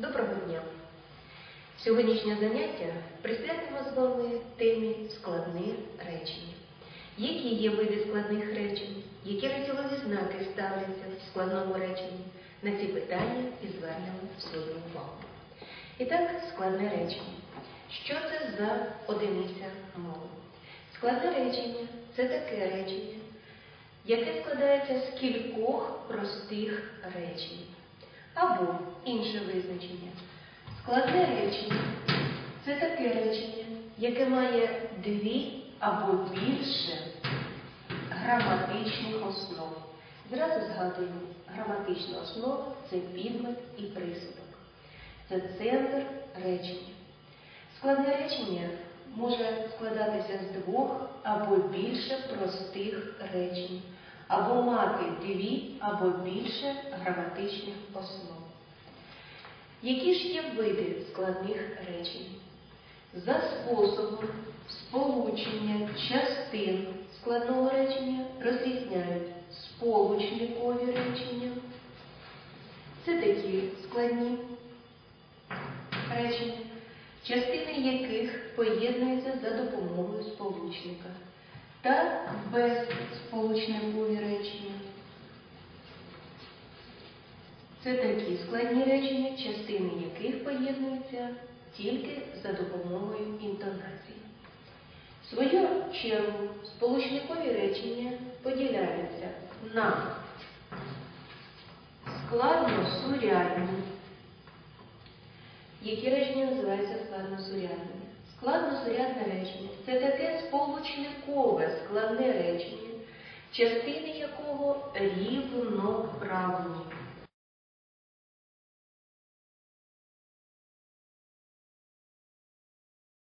Доброго дня! Сьогоднішнє заняття присвятимо з вами темі складних речень. Які є види складних речень, які розділові знаки ставляться в складному реченні? На ці питання і звернемо свою увагу. І так, складне речення. Що це за одиниця мови? Складне речення це таке речення, яке складається з кількох простих речень. Або інше визначення. Складне речення це таке речення, яке має дві або більше граматичних основ. Зразу згадуємо, граматична основа це підмет і присудок. Це центр речення. Складне речення може складатися з двох або більше простих речень, або мати дві або більше граматичних основ. Які ж є види складних речень? За способом сполучення частин складного речення розрізняють сполучникові речення. Це такі складні речення, частини яких поєднуються за допомогою сполучника та безсполучникові речення. Це такі складні речення, частини яких поєднуються тільки за допомогою інтонації. В свою чергу сполучникові речення поділяються на складносурядні. Які речення називаються складносурядними? Складносурядне речення це таке сполучникове складне речення, частини якого рівноправні.